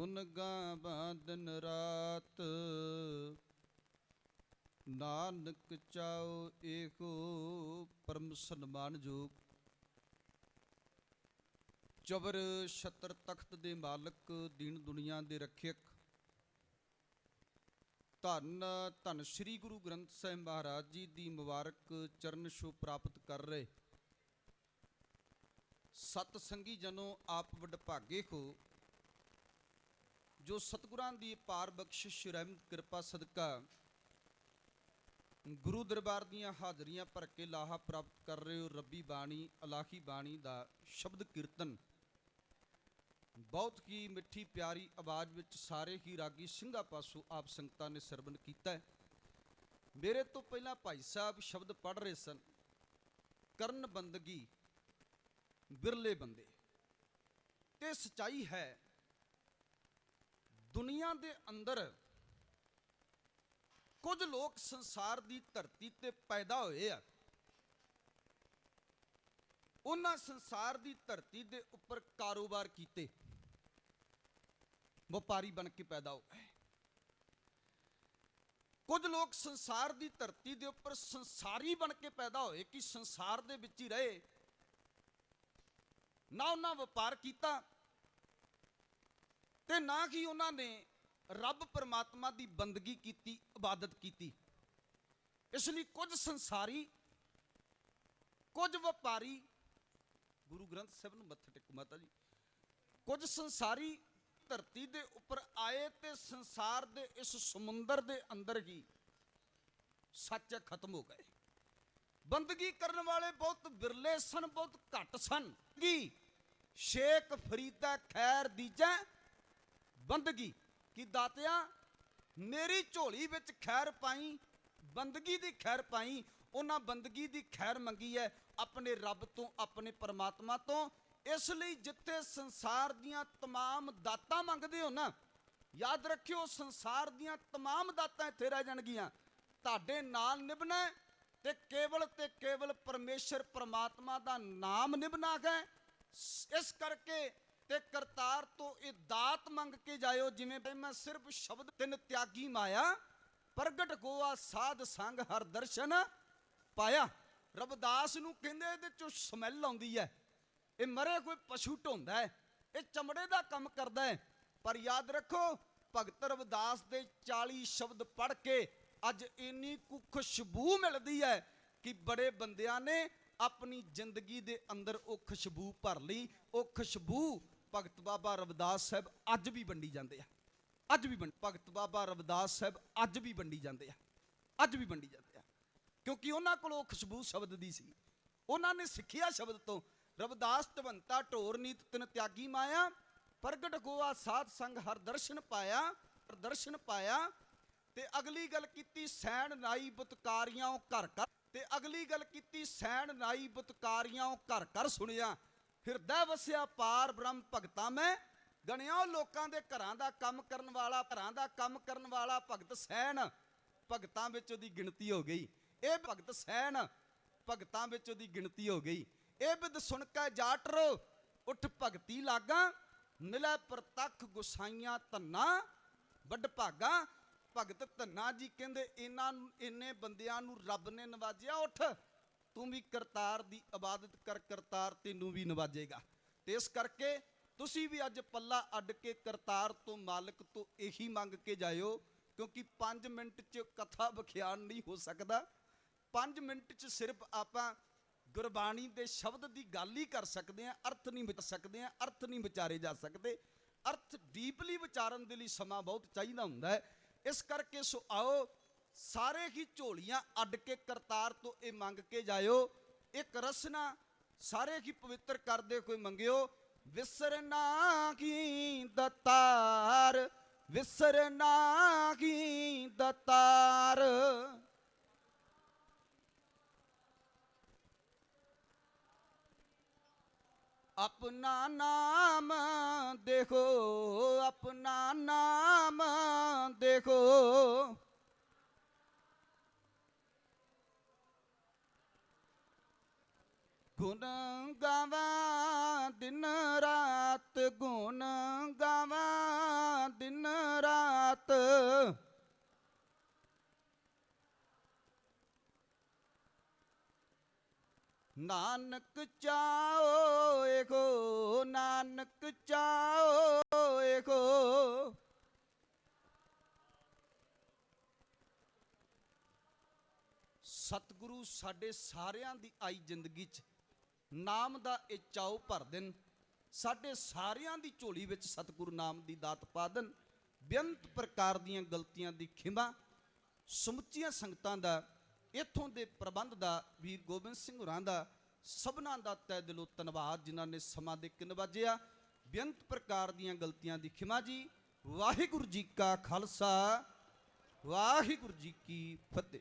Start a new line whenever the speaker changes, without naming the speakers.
ਗੁਣ ਗਾਵਾਂ ਦਿਨ ਰਾਤ। ਨਾਨਕ ਚਾਉ ਏਕੋ ਪਰਮ ਸਨਮਾਨਯੋਗ ਜਬਰ ਛਤਰ ਤਖਤ ਦੇ ਮਾਲਕ, ਦੀਨ ਦੁਨੀਆ ਦੇ ਰੱਖਿਅਕ। ਧੰਨ ਧੰਨ ਸ੍ਰੀ ਗੁਰੂ ਗ੍ਰੰਥ ਸਾਹਿਬ ਮਹਾਰਾਜ ਜੀ ਦੀ ਮੁਬਾਰਕ ਚਰਨ ਛੋਹ ਪ੍ਰਾਪਤ ਕਰ ਰਹੇ। ਸਤ ਸੰਗੀ ਜਨੋ ਆਪ ਵਡਭਾਗੇ ਹੋ। ਜੋ ਸਤਿਗੁਰਾਂ ਦੀ ਪਾਰ ਬਖਸ਼ਿਸ਼ ਰਹਿਮਤ ਕਿਰਪਾ, ਸਦਕਾ ਗੁਰੂ ਦਰਬਾਰ ਦੀਆਂ ਹਾਜ਼ਰੀਆਂ ਭਰ ਕੇ ਲਾਹਾ ਪ੍ਰਾਪਤ ਕਰ ਰਹੇ ਹੋ, ਰੱਬੀ ਬਾਣੀ, ਅਲਾਹੀ ਬਾਣੀ ਦਾ ਸ਼ਬਦ ਕੀਰਤਨ। ਬਹੁਤ ਹੀ ਮਿੱਠੀ, ਪਿਆਰੀ ਆਵਾਜ਼ ਵਿੱਚ ਸਾਰੇ ਹੀ ਰਾਗੀ ਸਿੰਘਾਂ ਪਾਸੋਂ ਆਪ ਸੰਗਤਾਂ ਨੇ ਸਰਵਣ ਕੀਤਾ ਹੈ। ਮੇਰੇ ਤੋਂ ਪਹਿਲਾਂ ਭਾਈ ਸਾਹਿਬ ਸ਼ਬਦ ਪੜ੍ਹ ਰਹੇ ਸਨ, ਕਰਨ ਬੰਦਗੀ, ਬਿਰਲੇ ਬੰਦੇ। ਤੇ ਸਚਾਈ ਹੈ ਦੁਨੀਆ ਦੇ ਅੰਦਰ ਕੁਝ ਲੋਕ ਸੰਸਾਰ ਦੀ ਧਰਤੀ ਤੇ ਪੈਦਾ ਹੋਏ ਆ। ਉਹਨਾਂ ਸੰਸਾਰ ਦੀ ਧਰਤੀ ਦੇ ਉੱਪਰ ਕਾਰੋਬਾਰ ਕੀਤੇ। ਵਪਾਰੀ ਬਣ ਕੇ ਪੈਦਾ ਹੋ ਗਏ। ਕੁਝ ਲੋਕ ਸੰਸਾਰ ਦੀ ਧਰਤੀ ਦੇ ਉੱਪਰ ਸੰਸਾਰੀ ਬਣ ਕੇ ਪੈਦਾ ਹੋਏ ਕਿ ਸੰਸਾਰ ਦੇ ਵਿੱਚ ਹੀ ਰਹੇ। ਨਾ ਉਹਨਾਂ ਵਪਾਰ ਕੀਤਾ ਤੇ ਨਾ ਹੀ ਉਹਨਾਂ ਨੇ ਰੱਬ ਪਰਮਾਤਮਾ ਦੀ ਬੰਦਗੀ ਕੀਤੀ, ਇਬਾਦਤ ਕੀਤੀ। ਇਸ ਲਈ ਕੁਝ ਸੰਸਾਰੀ, ਕੁਝ ਵਪਾਰੀ, ਗੁਰੂ ਗ੍ਰੰਥ ਸਾਹਿਬ ਨੂੰ ਮੱਥਾ ਟੇਕੋ ਮਾਤਾ ਜੀ, ਕੁਝ ਸੰਸਾਰੀ ਧਰਤੀ ਦੇ ਉੱਪਰ ਆਏ ਤੇ ਸੰਸਾਰ ਦੇ ਇਸ ਸਮੁੰਦਰ ਦੇ ਅੰਦਰ ਹੀ ਸੱਚ ਖਤਮ ਹੋ ਗਏ। ਬੰਦਗੀ ਕਰਨ ਵਾਲੇ ਬਹੁਤ ਵਿਰਲੇ ਸਨ, ਬਹੁਤ ਘੱਟ ਸਨ। ਕੀ? ਸ਼ੇਖ ਫਰੀਦਾ ਖੈਰ ਦੀਜੈ ਬੰਦਗੀ ਕਿ ਦਾਤਿਆ ਮੇਰੀ ਝੋਲੀ ਵਿੱਚ ਖੈਰ ਪਾਈ ਬੰਦਗੀ ਦੀ ਖੈਰ ਪਾਈ ਉਹਨਾਂ ਬੰਦਗੀ ਦੀ ਖੈਰ ਮੰਗੀ ਹੈ ਆਪਣੇ ਰੱਬ ਤੋਂ ਆਪਣੇ ਪਰਮਾਤਮਾ ਤੋਂ ਇਸ ਲਈ ਜਿੱਥੇ ਸੰਸਾਰ ਦੀਆਂ तमाम ਦਾਤਾਂ ਮੰਗਦੇ ਹੋ ਨਾ ਯਾਦ ਰੱਖਿਓ ਸੰਸਾਰ ਦੀਆਂ तमाम ਦਾਤਾਂ ਇੱਥੇ ਰਹਿ ਜਾਣਗੀਆਂ ਤੁਹਾਡੇ ਨਾਲ ਨਿਭਣਾ ਹੈ ਤੇ ਕੇਵਲ ਤੇ ਕੇਵਲ ਪਰਮੇਸ਼ਰ ਪਰਮਾਤਮਾ ਦਾ ਨਾਮ ਨਿਭਣਾ ਹੈ ਸ- ਇਸ ਕਰਕੇ ਤੇ ਕਰਤਾਰ ਤੋਂ ਇਹ ਦਾਤ ਮੰਗ ਕੇ ਜਾਇਓ, ਜਿਵੇਂ ਮੈਂ ਸਿਰਫ ਸ਼ਬਦ ਤਿੰਨ ਤਿਆਗੀ ਮਾਇਆ, ਪ੍ਰਗਟ ਗੋਆ ਸਾਧ ਸੰਗ ਹਰ ਦਰਸ਼ਨ ਪਾਇਆ। ਰਬਦਾਸ ਨੂੰ ਕਹਿੰਦੇ ਇਹਦੇ ਚੋਂ ਸਮੈਲ ਆਉਂਦੀ ਹੈ ਇਹ ਮਰੇ ਕੋਈ ਪਸ਼ੂ ਢੋਂਦਾ ਹੈ ਇਹ ਚਮੜੇ ਦਾ ਕੰਮ ਕਰਦਾ ਹੈ ਪਰ ਯਾਦ ਰੱਖੋ, ਭਗਤ ਰਵਿਦਾਸ ਦੇ 40 ਸ਼ਬਦ ਪੜ੍ਹ ਕੇ ਅੱਜ ਇੰਨੀ ਕੁ ਖੁਸ਼ਬੂ ਮਿਲਦੀ ਹੈ ਕਿ ਬੜੇ ਬੰਦਿਆਂ ਨੇ ਆਪਣੀ ਜ਼ਿੰਦਗੀ ਦੇ ਅੰਦਰ ਉਹ ਖੁਸ਼ਬੂ ਭਰ ਲਈ। ਉਹ ਖੁਸ਼ਬੂ ਭਗਤ ਬਾਬਾ ਰਵਿਦਾਸ ਸਾਹਿਬ ਅੱਜ ਵੀ ਵੰਡੀ ਜਾਂਦੇ ਆ। ਅੱਜ ਵੀ ਭਗਤ ਬਾਬਾ ਰਵਿਦਾਸ ਸਾਹਿਬ ਅੱਜ ਵੀ ਵੰਡੀ ਜਾਂਦੇ ਆ। ਅੱਜ ਵੀ ਵੰਡੀ ਜਾਂਦੇ ਆ। ਕਿਉਂਕਿ ਉਹਨਾਂ ਕੋਲ ਉਹ ਖੁਸ਼ਬੂ ਸ਼ਬਦ ਦੀ ਸੀ। ਉਹਨਾਂ ਨੇ ਸਿੱਖਿਆ ਸ਼ਬਦ ਤੋਂ, ਰਵਿਦਾਸ ਤਵੰਤਾ ਢੋਰ ਨੀਤ ਤਿਨ ਤਿਆਗੀ ਮਾਇਆ, ਪ੍ਰਗਟ ਗੋਆ ਸਾਧ ਸੰਗ ਹਰ ਦਰਸ਼ਨ ਪਾਇਆ ਹਰ ਦਰਸ਼ਨ ਪਾਇਆ। ਤੇ ਅਗਲੀ ਗੱਲ ਕੀਤੀ ਸੈਣ ਨਾਈ ਬੁਤਕਾਰੀਆਂ ਉਹ ਘਰ ਘਰ ਤੇ ਅਗਲੀ ਗੱਲ ਕੀਤੀ ਸੈਣ ਨਾਈ ਬੁਤਕਾਰੀਆਂ ਘਰ ਘਰ ਸੁਣਿਆ। ਹਿਰਦੈ ਵਸਿਆ ਪਾਰ ਬ੍ਰਹਮ ਭਗਤਾ ਮੈਂ। ਗਣਿਆ ਲੋਕਾਂ ਦੇ ਘਰਾਂ ਦਾ ਕੰਮ ਕਰਨ ਵਾਲਾ, ਘਰਾਂ ਦਾ ਕੰਮ ਕਰਨ ਵਾਲਾ ਭਗਤ ਸੈਣ ਭਗਤਾਂ ਵਿੱਚ ਉਹਦੀ ਗਿਣਤੀ ਹੋ ਗਈ। ਇਹ ਭਗਤ ਸੈਣ ਭਗਤਾਂ ਵਿੱਚ ਉਹਦੀ ਗਿਣਤੀ ਹੋ ਗਈ। ਇਹ ਬਿਦ ਸੁਣ ਕੇ ਜਾਟਰੋ, ਉੱਠ ਭਗਤੀ ਲਾਗਾ। ਮਿਲੇ ਪ੍ਰਤੱਖ ਗੁਸਾਈਆਂ ਧੰਨਾ ਵੱਡ ਭਾਗਾ। ਭਗਤ ਧੰਨਾ ਜੀ ਕਹਿੰਦੇ, ਇਹਨਾਂ ਇੰਨੇ ਬੰਦਿਆਂ ਨੂੰ ਰੱਬ ਨੇ ਨਵਾਜਿਆ, ਉੱਠ। ਤੂੰ ਵੀ ਕਰਤਾਰ ਦੀ ਇਬਾਦਤ ਕਰ, ਕਰਤਾਰ ਤੈਨੂੰ ਵੀ ਨਵਾਜੇਗਾ। ਤੇ ਇਸ ਕਰਕੇ ਤੁਸੀਂ ਵੀ ਅੱਜ ਪੱਲਾ ਅੱਡ ਕੇ ਕਰਤਾਰ ਤੋਂ ਮਾਲਕ ਤੋਂ ਇਹੀ ਮੰਗ ਕੇ ਜਾਇਓ, ਕਿਉਂਕਿ 5 ਮਿੰਟ 'ਚ ਕਥਾ ਵਿਖਿਆਨ ਨਹੀਂ ਹੋ ਸਕਦਾ। 5 ਮਿੰਟ 'ਚ ਸਿਰਫ ਆਪਾਂ ਗੁਰਬਾਣੀ ਦੇ ਸ਼ਬਦ ਦੀ ਗੱਲ ਹੀ ਕਰ ਸਕਦੇ ਆ ਅਰਥ ਨਹੀਂ ਵਿਚ ਸਕਦੇ ਆ ਅਰਥ ਨਹੀਂ ਵਿਚਾਰੇ ਜਾ ਸਕਦੇ। ਅਰਥ ਡੀਪਲੀ ਵਿਚਾਰਨ ਦੇ ਲਈ ਸਮਾਂ ਬਹੁਤ ਚਾਹੀਦਾ ਹੁੰਦਾ ਹੈ। ਇਸ ਕਰਕੇ ਸੋ ਆਓ ਸਾਰੇ ਹੀ ਝੋਲੀਆਂ ਅੱਡ ਕੇ ਕਰਤਾਰ ਤੋਂ ਇਹ ਮੰਗ ਕੇ ਜਾਇਓ। ਇੱਕ ਰਸਨਾ ਸਾਰੇ ਹੀ ਪਵਿੱਤਰ ਕਰਦੇ ਕੋਈ ਮੰਗਿਓ। ਵਿਸਰਨਾ ਕੀ ਦਤਾਰ ਵਿਸਰਨਾ ਕੀ ਦਤਾਰ। ਆਪਣਾ ਨਾਮ ਦੇਖੋ, ਆਪਣਾ ਨਾਮ ਦੇਖੋ। ਗੁਣ ਗਾਵਾਂ, ਦਿਨ ਰਾਤ ਗੁਣ ਗਾਵਾਂ, ਦਿਨ ਰਾਤ। ਨਾਨਕ ਚਾਓ ਏਖੋ ਨਾਨਕ ਚਾਓ ਏਖੋ ਸਤਿਗੁਰੂ ਸਾਡੇ ਸਾਰਿਆਂ ਦੀ ਆਈ ਜ਼ਿੰਦਗੀ 'ਚ ਨਾਮ ਦਾ ਇਹ ਚਾਉ ਭਰ ਦੇਣ। ਸਾਡੇ ਸਾਰਿਆਂ ਦੀ ਝੋਲੀ ਵਿੱਚ ਸਤਿਗੁਰੂ ਨਾਮ ਦੀ ਦਾਤ ਪਾ ਦੇਣ। ਬੇਅੰਤ ਪ੍ਰਕਾਰ ਦੀਆਂ ਗਲਤੀਆਂ ਦੀ ਖਿਮਾ। ਸਮੁੱਚੀਆਂ ਸੰਗਤਾਂ ਦਾ, ਇੱਥੋਂ ਦੇ ਪ੍ਰਬੰਧ ਦਾ, ਵੀਰ ਗੋਬਿੰਦ ਸਿੰਘ ਹੋਰਾਂ ਦਾ, ਸਭਨਾਂ ਦਾ ਤਹਿ ਦਿਲੋਂ ਧੰਨਵਾਦ, ਜਿਨ੍ਹਾਂ ਨੇ ਸਮਾਂ ਦੇ ਕਿਨ ਵਜਿਆ। ਬੇਅੰਤ ਪ੍ਰਕਾਰ ਦੀਆਂ ਗਲਤੀਆਂ ਦੀ ਖਿਮਾ ਜੀ। ਵਾਹਿਗੁਰੂ ਜੀ ਕਾ ਖਾਲਸਾ। ਵਾਹਿਗੁਰੂ ਜੀ ਕੀ ਫਤਿਹ।